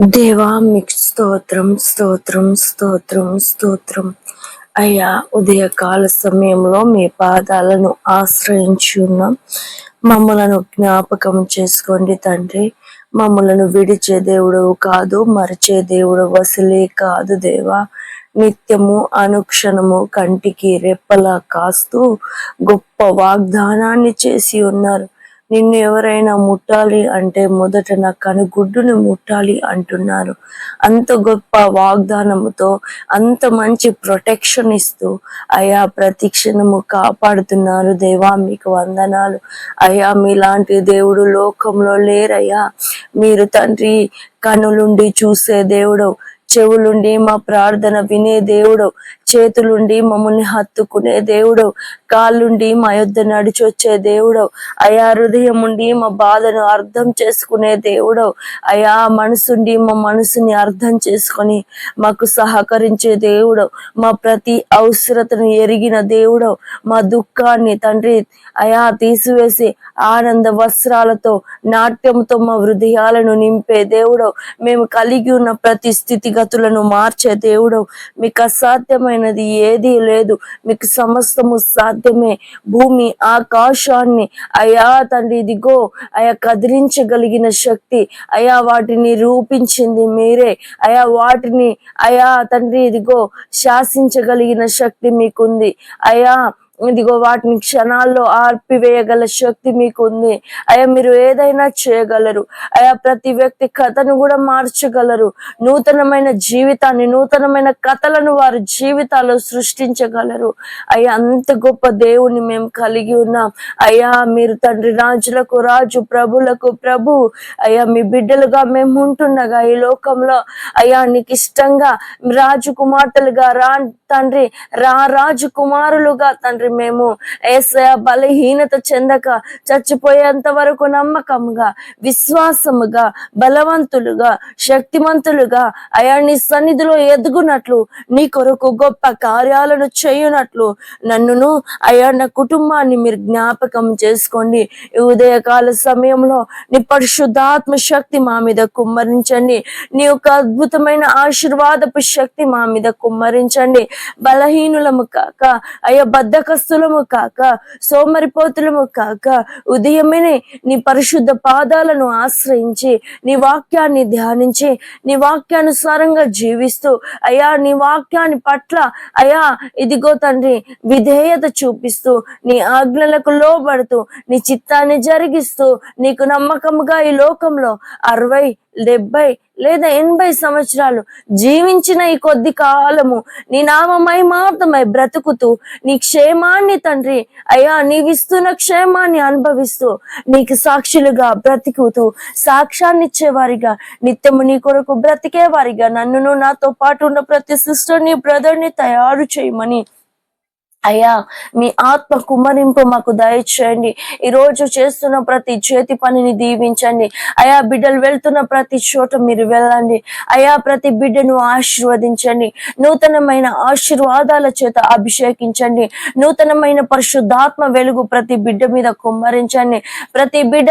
దేవా మీకు స్తోత్రం స్తోత్రం స్తోత్రం స్తోత్రం. అయ్యా ఉదయకాల సమయంలో మీ పాదాలను ఆశ్రయించి ఉన్నాం మమ్మలను జ్ఞాపకం చేసుకోండి తండ్రి. మమ్మలను విడిచే దేవుడు కాదు మరిచే దేవుడు వసలే కాదు దేవా. నిత్యము అనుక్షణము కంటికి రెప్పలా కాస్తూ గొప్ప వాగ్దానాన్ని చేసి ఉన్నారు. నిన్ను ఎవరైనా ముట్టాలి అంటే మొదట నా కనుగుడ్డును ముట్టాలి అంటున్నారు. అంత గొప్ప వాగ్దానముతో అంత మంచి ప్రొటెక్షన్ ఇస్తూ అయా ప్రతిక్షణము కాపాడుతున్నారు దేవా మీకు వందనాలు. అయా మీలాంటి దేవుడు లోకంలో లేరయ్యా. మీరు తండ్రి కనులుండి చూసే దేవుడు చెవులుండి మా ప్రార్థన వినే దేవుడు చేతులుండి మమ్మల్ని హత్తుకునే దేవుడు కాళ్ళుండి మా యొద్ద నడిచి వచ్చే దేవుడు అయా హృదయం ఉండి మా బాధను అర్థం చేసుకునే దేవుడు అయా మనసుండి మా మనసుని అర్థం చేసుకొని మాకు సహకరించే దేవుడు మా ప్రతి అవసరతను ఎరిగిన దేవుడు మా దుఃఖాన్ని తండ్రి అయా తీసివేసి ఆనంద వస్త్రాలతో నాట్యంతో మా హృదయాలను నింపే దేవుడు మేము కలిగి ఉన్న ప్రతి స్థితిగతులను మార్చే దేవుడు మీకు అసాధ్యమైన అసాధ్యమైనది ఏదీ లేదు. మీకు సమస్తము సాధ్యమే. భూమి ఆకాశాన్ని అయా తండ్రి ఇదిగో అయా కదిలించగలిగిన శక్తి. అయా వాటిని రూపించింది మీరే. అయా వాటిని అయా తండ్రి ఇదిగో శాసించగలిగిన శక్తి మీకుంది. అయా ఇదిగో వాటిని క్షణాల్లో ఆర్పివేయగల శక్తి మీకు ఉంది అయ్యా మీరు ఏదైనా చేయగలరు. అయా ప్రతి వ్యక్తి కథను కూడా మార్చగలరు. నూతనమైన జీవితాన్ని నూతనమైన కథలను వారి జీవితాల్లో సృష్టించగలరు. అయ్యా అంత గొప్ప దేవుని మేము కలిగి ఉన్నాం. అయ్యా మీరు తండ్రి రాజులకు రాజు ప్రభులకు ప్రభు అయ్యా మీ బిడ్డలుగా మేము ఉంటుండగా ఈ లోకంలో. అయ్యా నీకు ఇష్టంగా రాజు కుమార్తెలుగా రా తండ్రి రా రాజు కుమారులుగా తండ్రి మేము ఏసయ బలహీనత చెందక చచ్చిపోయేంత వరకు నమ్మకంగా విశ్వాసముగా బలవంతులుగా శక్తిమంతులుగా అయా నీ సన్నిధిలో ఎదుగునట్లు నీ కొరకు గొప్ప కార్యాలను చేయునట్లు నన్నును అయా నా కుటుంబాన్ని మీరు జ్ఞాపకం చేసుకోండి. ఈ ఉదయకాల సమయంలో నీ పరిశుద్ధాత్మ శక్తి మా మీద కుమ్మరించండి. నీ యొక్క అద్భుతమైన ఆశీర్వాదపు శక్తి మా మీద కుమ్మరించండి. బలహీనులము కాక అయ్యా బద్ధకస్తులము కాక సోమరిపోతులము కాక ఉదయమే నీ పరిశుద్ధ పాదాలను ఆశ్రయించి నీ వాక్యాన్ని ధ్యానించి నీ వాక్యానుసారంగా జీవిస్తూ అయ్యా నీ వాక్యాన్ని పట్ల అయ్యా ఇదిగో తండ్రి విధేయత చూపిస్తూ నీ ఆజ్ఞలకు లోబడుతూ నీ చిత్తాన్ని జరిగిస్తూ నీకు నమ్మకముగా ఈ లోకంలో అరవై డెబ్బై లేదా ఎనభై సంవత్సరాలు జీవించిన ఈ కొద్ది కాలము నీ నామమై మాత్రమై బ్రతుకుతూ నీ క్షేమాన్ని తండ్రి అయ్యా నీవిస్తున్న క్షేమాన్ని అనుభవిస్తూ నీకు సాక్షులుగా బ్రతుకుతూ సాక్ష్యాన్నిచ్చేవారిగా నిత్యము నీ కొరకు బ్రతికేవారిగా నన్నును నాతో పాటు ఉన్న ప్రతి సిస్టర్ని బ్రదర్ని తయారు చేయమని అయ్యా మీ ఆత్మ కుమ్మరింపు మాకు దయచేయండి. ఈ రోజు చేస్తున్న ప్రతి చేతి పనిని దీవించండి. అయా బిడ్డలు వెళ్తున్న ప్రతి చోట మీరు వెళ్ళండి. అయా ప్రతి బిడ్డను ఆశీర్వదించండి. నూతనమైన ఆశీర్వాదాల చేత అభిషేకించండి. నూతనమైన పరిశుద్ధాత్మ వెలుగు ప్రతి బిడ్డ మీద కుమ్మరించండి. ప్రతి బిడ్డ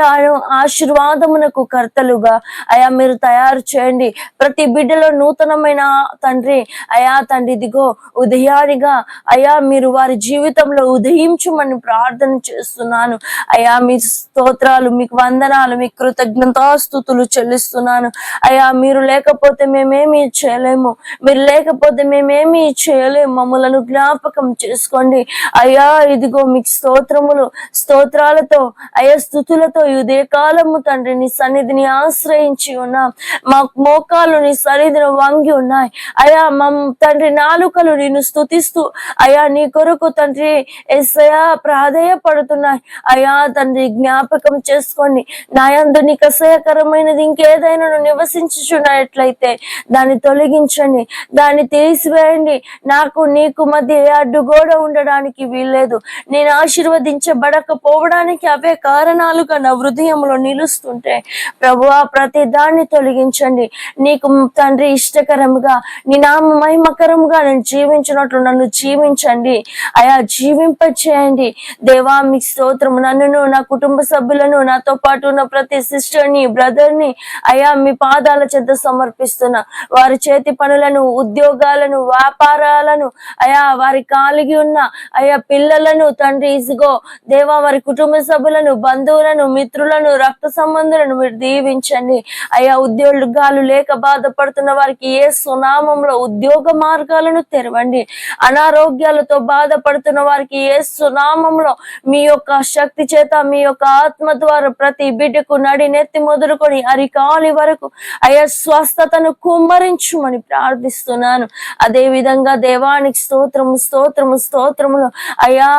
ఆశీర్వాదమునకు కర్తలుగా అయా మీరు తయారు చేయండి. ప్రతి బిడ్డలో నూతనమైన తండ్రి అయా తండ్రి దిగో ఉదయానిగా అయా మీరు వారి జీవితంలో ఉదయించమని ప్రార్థన చేస్తున్నాను. అయా మీ స్తోత్రాలు మీకు వందనాలు మీ కృతజ్ఞతాస్థుతులు చెల్లిస్తున్నాను. అయా మీరు లేకపోతే మేమేమి చేయలేము. మీరు లేకపోతే మేమేమి చేయలేము. మమ్మలను జ్ఞాపకం చేసుకోండి. అయ్యా ఇదిగో మీకు స్తోత్రములు స్తోత్రాలతో అయ్యా స్థుతులతో ఇదే కాలము తండ్రి నీ సన్నిధిని ఆశ్రయించి ఉన్నాం. మా మోకాలు నీ సన్నిధిని వంగి ఉన్నాయి. అయా మా తండ్రి నాలుకలు నిన్ను స్తుతిస్తూ అయా నీ కొరకు తండ్రి ఎస్సయా ప్రాధేయపడుతున్నాయి. అయా తండ్రి జ్ఞాపకం చేసుకోండి. నాయందు నీకు అసహ్యకరమైనది ఇంకేదైనా నివసించుచున్నట్లయితే దాన్ని తొలగించండి. దాన్ని తీసివేయండి. నాకు నీకు మధ్య ఏ అడ్డుగోడ ఉండడానికి వీల్లేదు. నేను ఆశీర్వదించబడకపోవడానికి అవే కారణాలుగా నా హృదయంలో నిలుస్తుంటే ప్రభువా ప్రతి దాన్ని తొలగించండి. నీకు తండ్రి ఇష్టకరంగా నీ నామ మహిమకరంగా నేను జీవించినట్లు నన్ను జీవించండి. అయా జీవింప చేయండి దేవా మీకు స్తోత్రం నన్నును నా కుటుంబ సభ్యులను నాతో పాటు ఉన్న ప్రతి సిస్టర్ని బ్రదర్ని బ్రదర్ని అయా మీ పాదాల చేత సమర్పిస్తున్నా. వారి చేతి పనులను ఉద్యోగాలను వ్యాపారాలను అయా వారి కలిగి ఉన్న అయా పిల్లలను తండ్రి ఇసుగో దేవా వారి కుటుంబ సభ్యులను బంధువులను మిత్రులను రక్త సంబంధులను మీరు దీవించండి. అయా ఉద్యోగాలు లేక బాధపడుతున్న వారికి ఏ సునామంలో ఉద్యోగ మార్గాలను తెరవండి. అనారోగ్యాలతో బాధ బాధపడుతున్న వారికి ఏ సునామంలో మీ యొక్క శక్తి చేత మీ యొక్క ఆత్మ ద్వారా ప్రతి బిడ్డకు నడి నెత్తి మొదలుకొని అరికాలి వరకు అయా స్వస్థతను కుమ్మరించుమని ప్రార్థిస్తున్నాను. అదే విధంగా దేవానికి స్తోత్రము స్తోత్రము స్తోత్రములు. అయ్యా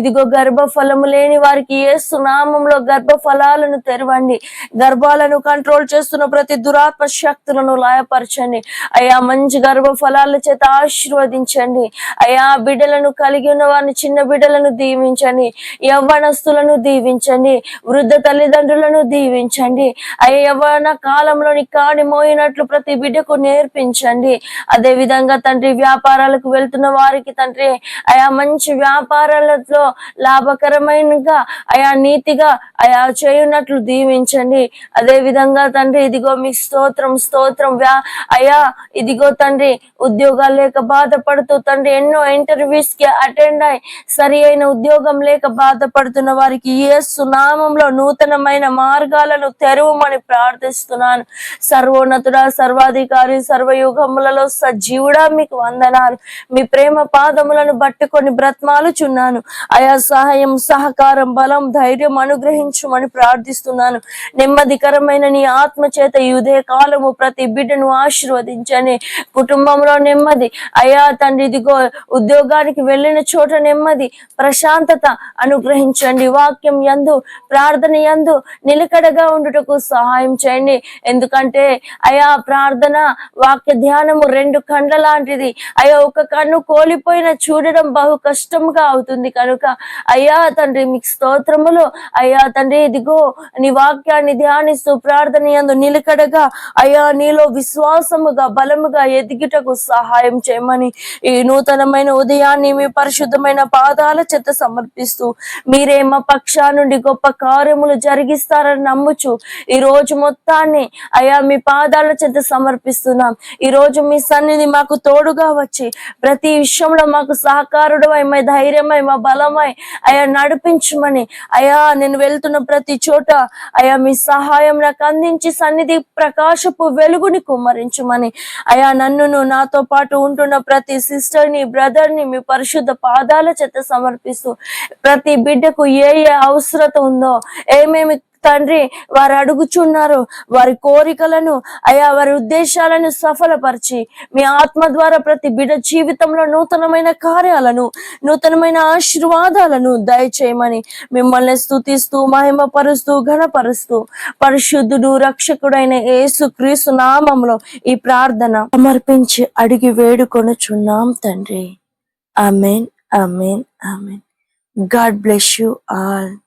ఇదిగో గర్భ ఫలము లేని వారికి ఏ సునామంలో గర్భ ఫలాలను తెరవండి. గర్భాలను కంట్రోల్ చేస్తున్న ప్రతి దురాత్మ శక్తులను లాయపరచండి. అయా మంచి గర్భ ఫలాల చేత ఆశీర్వదించండి. అయా బిడ్డలను కలిగి ఉన్న వారిని చిన్న బిడ్డలను దీవించండి యవ్వనస్తులను దీవించండి వృద్ధ తల్లిదండ్రులను దీవించండి. అయ్యా యవ్వన కాలంలోని కాడి మోయినట్లు ప్రతి బిడ్డకు నేర్పించండి. అదే విధంగా తండ్రి వ్యాపారాలకు వెళ్తున్న వారికి తండ్రి అయా మంచి వ్యాపారాలతో లాభకరమైనగా అయా నీతిగా అయా చేయున్నట్లు దీవించండి. అదే విధంగా తండ్రి ఇదిగో మీ స్తోత్రం స్తోత్రం వ్యా అయా ఇదిగో తండ్రి ఉద్యోగాలు లేక బాధపడుతూ తండ్రి ఎన్నో ఇంటర్వ్యూస్కి అటెండ్ అయి సరి అయిన ఉద్యోగం లేక బాధపడుతున్న వారికి ఏ సునామంలో నూతనమైన మార్గాలను తెరవమని ప్రార్థిస్తున్నాను. సర్వోన్నతుడ సర్వాధికారి సర్వయుగములలో సజీవుడా మీకు వందనాలు. మీ ప్రేమ పాదములను పట్టుకొని బ్రత్మాలుచున్నాను. అయా సహాయం సహకారం బలం ధైర్యం అనుగ్రహించమని ప్రార్థిస్తున్నాను. నెమ్మదికరమైన నీ ఆత్మ చేత యుదే కాలము ప్రతి బిడ్డను ఆశీర్వదించని కుటుంబంలో నెమ్మది. అయా తండ్రి ఇదిగో ఉద్యోగానికి వెళ్ళిన చోట నెమ్మది ప్రశాంతత అనుగ్రహించండి. వాక్యం యందు ప్రార్థన యందు నిలకడగా ఉండుటకు సహాయం చేయండి. ఎందుకంటే అయా ప్రార్థన వాక్య ధ్యానము రెండు కండ్ల లాంటిది అయ్యా ఒక కన్ను కోల్పోయిన చూడడం బహు కష్టంగా అవుతుంది కనుక అయ్యా తండ్రి మీకు స్తోత్రములు అయ్యా తండ్రి ఇదిగో నీ వాక్యాన్ని ధ్యానిస్తూ ప్రార్థన యందు నిలకడగా అయ్యా నీలో విశ్వాసముగా బలముగా ఎదిగిటకు సహాయం చేయమని ఈ నూతనమైన ఉదయాన్ని మీ పరిశుద్ధమైన పాదాల చెత్త సమర్పిస్తూ మీరే మా పక్షా నుండి గొప్ప కార్యములు జరిగిస్తారని నమ్ముచు ఈ రోజు మొత్తాన్ని అయా మీ పాదాల చెత్త సమర్పిస్తున్నాం. ఈ రోజు మీ సన్నిధి మాకు తోడుగా వచ్చి ప్రతి విషయంలో మాకు సహకారుడమై మా ధైర్యమై మా బలమై అయా నడిపించమని అయా నేను వెళ్తున్న ప్రతి చోట అయా మీ సహాయం నాకు అందించి సన్నిధి ప్రకాశపు వెలుగుని కుమ్మరించమని అయా నన్నును నాతో పాటు ఉంటున్న ప్రతి సిస్టర్ని బ్రదర్ని మీ పరిశుద్ధ పాదాల చేత సమర్పిస్తూ ప్రతి బిడ్డకు ఏ ఏ అవసరత ఉందో ఏమేమి తండ్రి వారు అడుగుచున్నారు వారి కోరికలను అయా వారి ఉద్దేశాలను సఫలపరిచి మీ ఆత్మ ద్వారా ప్రతి బిడ్డ జీవితంలో నూతనమైన కార్యాలను నూతనమైన ఆశీర్వాదాలను దయచేయమని మిమ్మల్ని స్థుతిస్తూ మహిమపరుస్తూ ఘనపరుస్తూ పరిశుద్ధుడు రక్షకుడైన యేసు క్రీస్తు నామంలో ఈ ప్రార్థన సమర్పించి అడిగి వేడుకొనుచున్నాం తండ్రి. Amen, Amen, Amen. God bless you all.